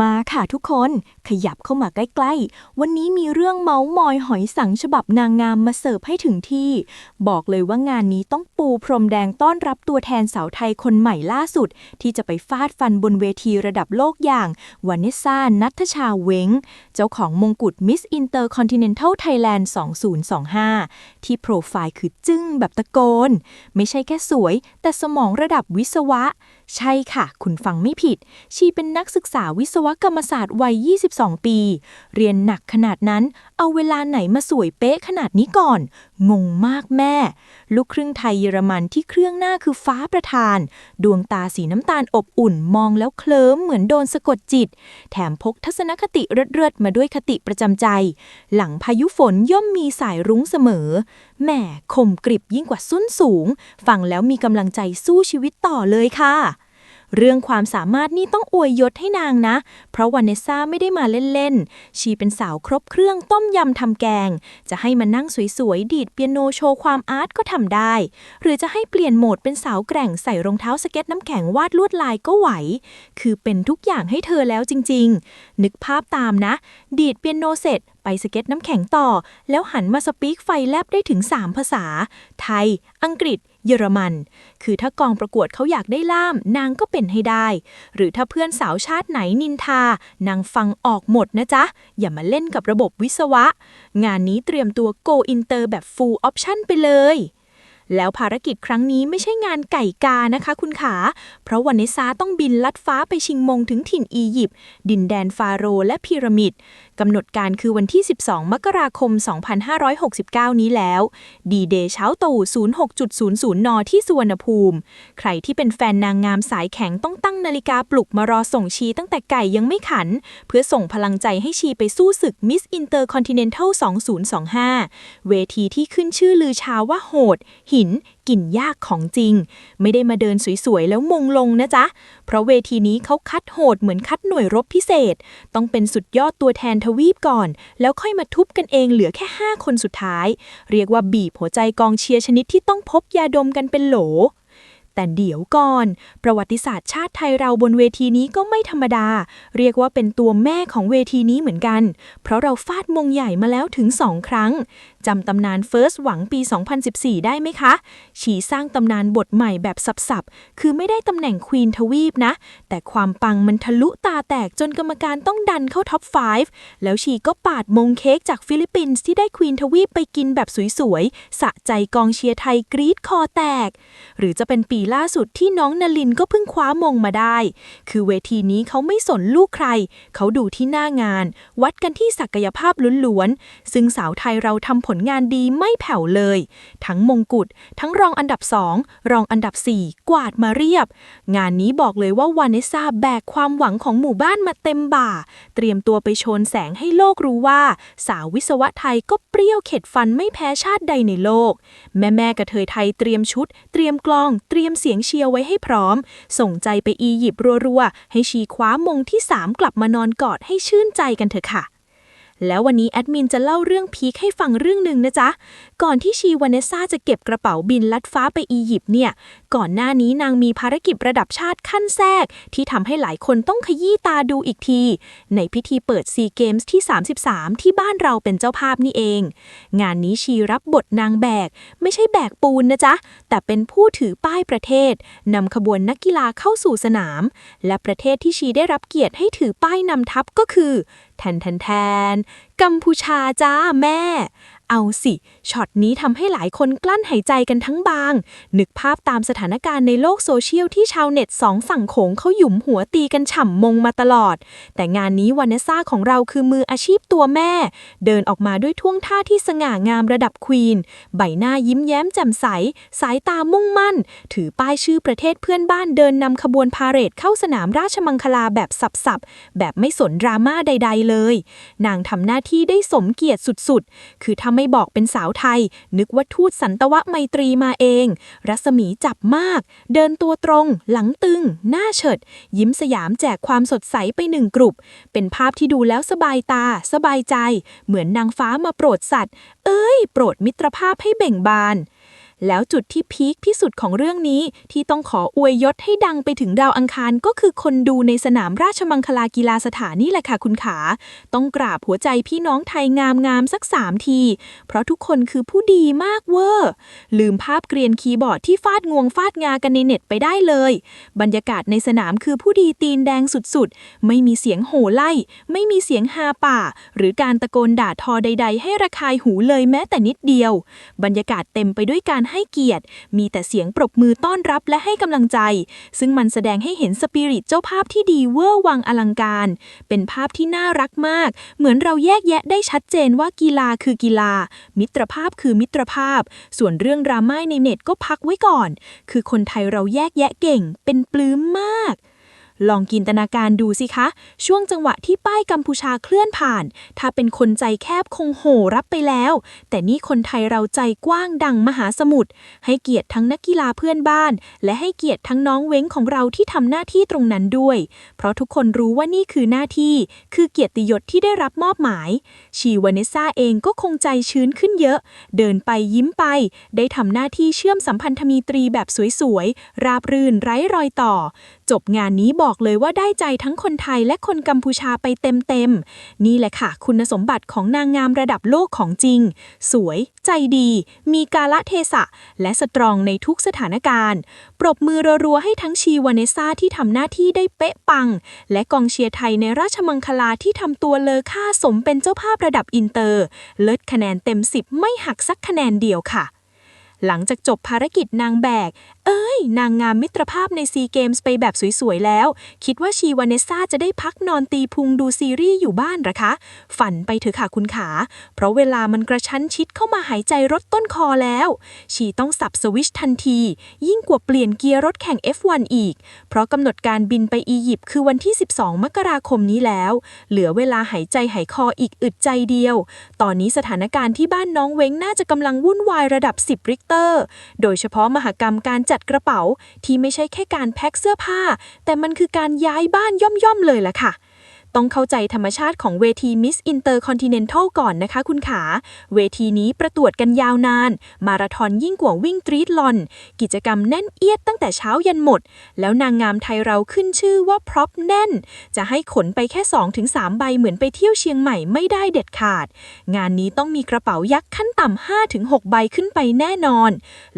มาค่ะทุกคนขยับเข้ามาใกล้ ๆ วันนี้มีเรื่องเมาส์มอยหอยสังฉบับนางงามมาเสิร์ฟให้ถึงที่ บอกเลยว่างานนี้ต้องปูพรมแดงต้อนรับตัวแทนสาวไทยคนใหม่ล่าสุด ที่จะไปฟาดฟันบนเวทีระดับโลกอย่างวานเนสซานัทชาเวงเจ้าของมงกุฎ Miss Intercontinental Thailand 2025 ที่โปรไฟล์คือจึ้งแบบตะโกน ไม่ใช่แค่สวย แต่สมองระดับวิศวะ ใช่ค่ะ คุณฟังไม่ผิด ชีเป็นนักศึกษาวิศวกรรมศาสตร์วัย 22 ปี เรียนหนักขนาดนั้น เอาเวลาไหนมาสวยเป๊ะขนาดนี้ก่อน งงมากแม่ ลูกครึ่งไทยเยอรมันที่เครื่องหน้าคือฟ้าประทาน ดวงตาสีน้ำตาลอบอุ่นมองแล้วเคลิ้มเหมือนโดนสะกดจิต แถมพกทัศนคติเริดๆมาด้วยคติประจำใจ หลังพายุฝนย่อมมีสายรุ้งเสมอแหม่คมกริบยิ่งกว่าส้นสูง ฟังแล้วมีกำลังใจสู้ชีวิตต่อเลยค่ะ เรื่องความสามารถนี่ต้องอวยยศให้นางนะ เพราะวานเนซ่าไม่ได้มาเล่นๆ ชีเป็นสาวครบเครื่องต้มยำทำแกง จะให้มานั่งสวยๆ ดีดเปียโนโชว์ความอาร์ตก็ทำได้ หรือจะให้เปลี่ยนโหมดเป็นสาวแกร่งใส่รองเท้าสเก็ตน้ำแข็งวาดลวดลายก็ไหว คือเป็นทุกอย่างให้เธอแล้วจริงๆ นึกภาพตามนะ ดีดเปียโนเสร็จ ไปสเก็ตน้ำแข็งต่อ แล้วหันมาสปีกไฟแลบได้ถึง 3 ภาษา ไทย อังกฤษ เยอรมัน คือถ้ากองประกวดเขาอยากได้ล่าม นางก็เป็นให้ได้ หรือถ้าเพื่อนสาวชาติไหนนินทา นางฟังออกหมดนะจ๊ะ อย่ามาเล่นกับระบบวิศวะ งานนี้เตรียมตัว go inter แบบ full option ไปเลยแล้วภารกิจครั้งนี้ไม่ใช่งานไก่กานะคะคุณขา เพราะวันเนซาต้องบินลัดฟ้าไปชิงมงถึงถิ่นอียิปต์ดินแดนฟาโรและพีระมิดกำหนดการคือวันที่ 12 มกราคม 2569 นี้แล้ว ดีเดย์เช้าตู่ 06.00 น ที่สุวรรณภูมิ ใครที่เป็นแฟนนางงามสายแข็งต้องตั้งนาฬิกาปลุกมารอส่งชีตั้งแต่ไก่ยังไม่ขัน เพื่อส่งพลังใจให้ชีไปสู้ศึก Miss Intercontinental 2025 เวทีที่ขึ้นชื่อลือชาว่าโหด หิน กลิ่นยากของจริง ไม่ได้มาเดินสวยๆ แล้วมงลงนะจ๊ะ เพราะเวทีนี้เขาคัดโหดเหมือนคัดหน่วยรบพิเศษ ต้องเป็นสุดยอดตัวแทนทวีปก่อน แล้วค่อยมาทุบกันเองเหลือแค่ 5 คนสุดท้าย เรียกว่าบีบหัวใจกองเชียร์ชนิดที่ต้องพบยาดมกันเป็นโหล แต่เดี๋ยวก่อน ประวัติศาสตร์ชาติไทยเราบนเวทีนี้ก็ไม่ธรรมดา เรียกว่าเป็นตัวแม่ของเวทีนี้เหมือนกัน เพราะเราฟาดมงใหญ่มาแล้วถึง2ครั้งจำตำนานเฟิร์สหวังปี 2014 ได้ไหมคะ ฉีสร้างตำนานบทใหม่แบบสับๆ คือไม่ได้ตำแหน่งควีนทวีปนะ แต่ความปังมันทะลุตาแตกจนกรรมการต้องดันเข้าท็อป 5 แล้วชีก็ปาดมงเค้กจากฟิลิปปินส์ที่ได้ควีนทวีปไปกินแบบสวยๆ สะใจกองเชียร์ไทยกรี๊ดคอแตก หรือจะเป็นปีล่าสุดที่น้องนลินก็เพิ่งคว้ามงมาได้ คือเวทีนี้เขาไม่สนลูกใคร เขาดูที่หน้างาน วัดกันที่ศักยภาพล้วนๆ ซึ่งสาวไทยเราทำผลงานดีไม่แผ่วเลย ทั้งมงกุฎทั้งรองอันดับ2รองอันดับ4กวาดมาเรียบ งานนี้บอกเลยว่าวานเนซ่าแบกความหวังของหมู่บ้านมาเต็มบ่า เตรียมตัวไปโชนแสงให้โลกรู้ว่า สาววิศวะไทยก็เปรี้ยวเข็ดฟันไม่แพ้ชาติใดในโลก แม่แม่กระเทยไทยเตรียมชุด เตรียมกลอง เตรียมเสียงเชียร์ไว้ให้พร้อม ส่งใจไปอียิปต์รัวๆ ให้ชีคว้ามงที่ 3 กลับมานอนกอดให้ชื่นใจกันเถอะค่ะ แล้ววันนี้แอดมินจะเล่าเรื่องพีคให้ฟังเรื่องหนึ่งนะจ๊ะ ก่อนที่ชีวานเนซ่าจะเก็บกระเป๋าบินลัดฟ้าไปอียิปต์เนี่ย ก่อนหน้านี้นางมีภารกิจระดับชาติขั้นแทรก ที่ทำให้หลายคนต้องขยี้ตาดูอีกที ในพิธีเปิดซีเกมส์ที่ 33 ที่บ้านเราเป็นเจ้าภาพนี่เอง งานนี้ชีรับบทนางแบก ไม่ใช่แบกปูนนะจ๊ะ แต่เป็นผู้ถือป้ายประเทศนำขบวนนักกีฬาเข้าสู่สนาม และประเทศที่ชีได้รับเกียรติให้ถือป้ายนำทัพก็คือแทนแทนแทนกัมพูชาจ้าแม่ เอาสิช็อตนี้ทำให้หลายคนกลั้นหายใจกันทั้งบาง นึกภาพตามสถานการณ์ในโลกโซเชียลที่ชาวเน็ตสองฝั่งโขงเขาหยุมหัวตีกันฉ่ำมงมาตลอด แต่งานนี้วานเนซ่าของเราคือมืออาชีพตัวแม่ เดินออกมาด้วยท่วงท่าที่สง่างามระดับควีน ใบหน้ายิ้มแย้มแจ่มใส สายตามุ่งมั่น ถือป้ายชื่อประเทศเพื่อนบ้านเดินนำขบวนพาเหรดเข้าสนามราชมังคลาแบบสับๆ แบบไม่สนดราม่าใด ๆ เลย นางทำหน้าที่ได้สมเกียรติสุดๆ คือถ้าไม่บอกเป็นสาวไทย นึกว่าทูตสันตวะไมตรีมาเอง รัศมีจับมาก เดินตัวตรง หลังตึง หน้าเฉิด ยิ้มสยามแจกความสดใสไปหนึ่งกลุ่มเป็นภาพที่ดูแล้วสบายตา สบายใจ เหมือนนางฟ้ามาโปรดสัตว์ เอ้ย โปรดมิตรภาพให้เบ่งบาน แล้วจุดที่พีคที่สุดของเรื่องนี้ที่ต้องขออวยยศให้ดังไปถึงดาวอังคารก็คือคนดูในสนามราชมังคลากีฬาสถานนี่แหละค่ะคุณขา ต้องกราบหัวใจพี่น้องไทยงามงามๆสักสามที เพราะทุกคนคือผู้ดีมากเวอร์ ลืมภาพเกรียนคีย์บอร์ดที่ฟาดงวงฟาดงากันในเน็ตไปได้เลย บรรยากาศในสนามคือผู้ดีตีนแดงสุดๆ ไม่มีเสียงโห่ไล่ ไม่มีเสียงฮาป่า หรือการตะโกนด่าทอใด ๆ ให้ระคายหูเลยแม้แต่นิดเดียว บรรยากาศเต็มไปด้วยการให้เกียรติ มีแต่เสียงปรบมือต้อนรับและให้กำลังใจ ซึ่งมันแสดงให้เห็นสปิริตเจ้าภาพที่ดีเวอร์วังอลังการ เป็นภาพที่น่ารักมาก เหมือนเราแยกแยะได้ชัดเจนว่ากีฬาคือกีฬา มิตรภาพคือมิตรภาพ ส่วนเรื่องดราม่าในเน็ตก็พักไว้ก่อน คือคนไทยเราแยกแยะเก่ง เป็นปลื้มมาก ลองจินตนาการดูสิคะ ช่วงจังหวะที่ป้ายกัมพูชาเคลื่อนผ่าน ถ้าเป็นคนใจแคบคงโห่รับไปแล้ว แต่นี่คนไทยเราใจกว้างดังมหาสมุทรให้เกียรติทั้งนักกีฬาเพื่อนบ้าน และให้เกียรติทั้งน้องเว้งของเราที่ทำหน้าที่ตรงนั้นด้วย เพราะทุกคนรู้ว่านี่คือหน้าที่ คือเกียรติยศที่ได้รับมอบหมาย ชีวาเนสซาเองก็คงใจชื้นขึ้นเยอะ เดินไปยิ้มไป ได้ทำหน้าที่เชื่อมสัมพันธมีตรีแบบสวยๆราบรื่นไร้รอยต่อ จบงานนี้บอกอกเลยว่าได้ใจทั้งคนไทยและคนกัมพูชาไปเต็มๆ นี่แหละค่ะ คุณสมบัติของนางงามระดับโลกของจริง สวย ใจดี มีกาละเทศะ และสตรองในทุกสถานการณ์ ปรบมือรัวๆให้ทั้งชีวานสซาที่ทำหน้าที่ได้เป๊ะปัง และกองเชียร์ไทยในราชมังคลาที่ทำตัวเลอค่าสมเป็นเจ้าภาพระดับอินเตอร์ เลิศคะแนนเต็ม 10 ไม่หักสักคะแนนเดียวค่ะหลังจากจบภารกิจนางแบกเอ้ย นางงามมิตรภาพในซีเกมส์ไปแบบสวย ๆ แล้ว คิดว่าชีวาเนสซาจะได้พักนอนตีพุงดูซีรีส์อยู่บ้านหรอคะ ฝันไปเถอะค่ะคุณขา เพราะเวลามันกระชั้นชิดเข้ามาหายใจรถต้นคอแล้ว ชีต้องสับสวิชทันที ยิ่งกว่าเปลี่ยนเกียร์รถแข่ง F1 อีก เพราะกำหนดการบินไปอียิปต์คือวันที่ 12 มกราคมนี้แล้ว เหลือเวลาหายใจหายคออีกอึดใจเดียว ตอนนี้สถานการณ์ที่บ้านน้องเว้งน่าจะกำลังวุ่นวายระดับ 10 ริกเตอร์ โดยเฉพาะมหกรรมการจัดกระเป๋าที่ไม่ใช่แค่การแพ็คเสื้อผ้า แต่มันคือการย้ายบ้านย่อมๆเลยล่ะค่ะ ต้องเข้าใจธรรมชาติของเวที Miss Intercontinental ก่อนนะคะคุณขา เวทีนี้ประตวดกันยาวนาน มาราธอนยิ่งกว่าวิ่งตรีทลอน กิจกรรมแน่นเอียดตั้งแต่เช้ายันหมด แล้วนางงามไทยเราขึ้นชื่อว่าพร็อพแน่น จะให้ขนไปแค่ 2-3 ใบเหมือนไปเที่ยวเชียงใหม่ไม่ได้เด็ดขาด งานนี้ต้องมีกระเป๋ายักษ์ขั้นต่ำ5-6 ใบขึ้นไปแน่นอน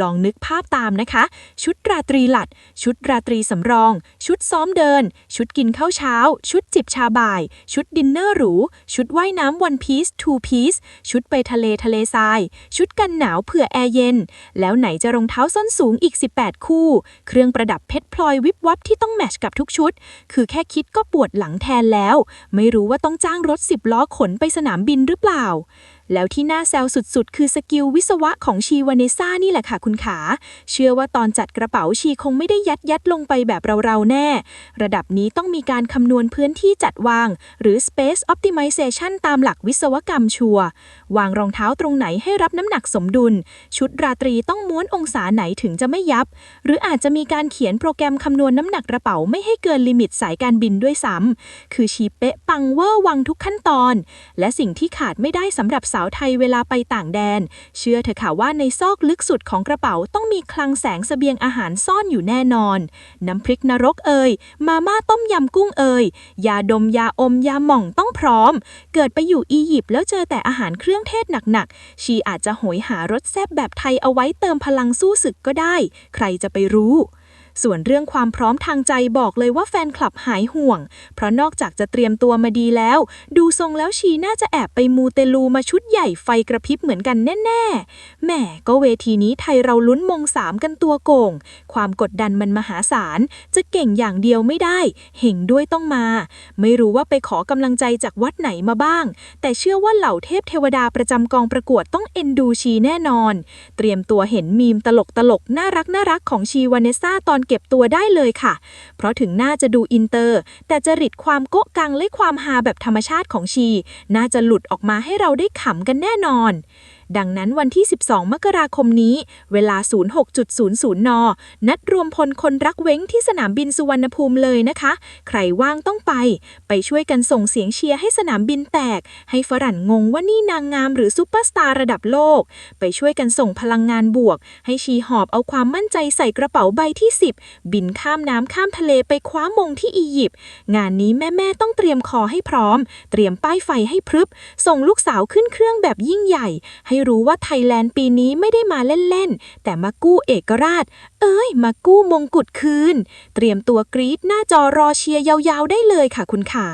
ลองนึกภาพตามนะคะ ชุดราตรีหลัด ชุดราตรีสำรอง ชุดซ้อมเดิน ชุดกินข้าวเช้า ชุดจิบชาบาย ชุดดินเนอร์หรู ชุดว่ายน้ำวันพีซทูพีซชุดไปทะเลทะเลทราย ชุดกันหนาวเผื่อแอร์เย็น แล้วไหนจะรองเท้าส้นสูงอีก 18 คู่ เครื่องประดับเพชรพลอยวิบวับที่ต้องแมชกับทุกชุด คือแค่คิดก็ปวดหลังแทนแล้ว ไม่รู้ว่าต้องจ้างรถ10ล้อขนไปสนามบินหรือเปล่า แล้วที่น่าแซวสุดๆ คือสกิลวิศวะของชีวาเนซ่านี่แหละค่ะคุณขา เชื่อว่าตอนจัดกระเป๋าชีคงไม่ได้ยัดยัดลงไปแบบเราๆแน่ ระดับนี้ต้องมีการคำนวณพื้นที่จัดวาง หรือ space optimization ตามหลักวิศวกรรมชัว วางรองเท้าตรงไหนให้รับน้ำหนักสมดุล ชุดราตรีต้องม้วนองศาไหนถึงจะไม่ยับ หรืออาจจะมีการเขียนโปรแกรมคำนวณน้ำหนักกระเป๋าไม่ให้เกินลิมิตสายการบินด้วยซ้ำคือชีเป๊ะปังเวอร์วังทุกขั้นตอน และสิ่งที่ขาดไม่ได้สำหรับสาวาวไทยเวลาไปต่างแดน เชื่อเถอะค่ะว่าในซอกลึกสุดของกระเป๋าต้องมีคลังแสงเสบียงอาหารซ่อนอยู่แน่นอน น้ำพริกนรกเอ่ยมาม่าต้มยำกุ้งเอ่ยยาดมยาอมยาหม่องต้องพร้อม เกิดไปอยู่อียิปต์แล้วเจอแต่อาหารเครื่องเทศหนักๆ ชีอาจจะโหยหารสแซบแบบไทยเอาไว้เติมพลังสู้ศึกก็ได้ ใครจะไปรู้ ส่วนเรื่องความพร้อมทางใจบอกเลยว่าแฟนคลับหายห่วง เพราะนอกจากจะเตรียมตัวมาดีแล้ว ดูทรงแล้วชีน่าจะแอบไปมูเตลูมาชุดใหญ่ไฟกระพริบเหมือนกันแน่ๆแหมก็เวทีนี้ไทยเราลุ้นมงสามกันตัวโก่ง ความกดดันมันมหาศาล จะเก่งอย่างเดียวไม่ได้ เห่งด้วยต้องมา ไม่รู้ว่าไปขอกำลังใจจากวัดไหนมาบ้าง แต่เชื่อว่าเหล่าเทพเทวดาประจำกองประกวดต้องเอ็นดูชีแน่นอน เตรียมตัวเห็นมีมตลกตลกน่ารักน่ารักของชีวาเนซ่าตอนเก็บตัวได้เลยค่ะ เพราะถึงน่าจะดูอินเตอร์ แต่จริตความโก๊ะกังและความฮาแบบธรรมชาติของชี น่าจะหลุดออกมาให้เราได้ขำกันแน่นอน ดังนั้นวันที่ 12 มกราคมนี้ เวลา 06.00 น นัดรวมพลคนรักเว้งที่สนามบินสุวรรณภูมิเลยนะคะ ใครว่างต้องไป ไปช่วยกันส่งเสียงเชียร์ให้สนามบินแตก ให้ฝรั่งงงว่านี่นางงามหรือซูเปอร์สตาร์ระดับโลก ไปช่วยกันส่งพลังงานบวก ให้ชีหอบเอาความมั่นใจใส่กระเป๋าใบที่ 10 บินข้ามน้ำข้ามทะเลไปคว้ามงที่อียิปต์งานนี้แม่ๆต้องเตรียมคอให้พร้อม เตรียมป้ายไฟให้พรึบ ส่งลูกสาวขึ้นเครื่องแบบยิ่งใหญ่ ให้รู้ว่าไทยแลนด์ปีนี้ไม่ได้มาเล่นๆ แต่มากู้เอกราช เอ้ย มากู้มงกุฎคืน เตรียมตัวกรี๊ดหน้าจอรอเชียร์ยาวๆได้เลยค่ะคุณขา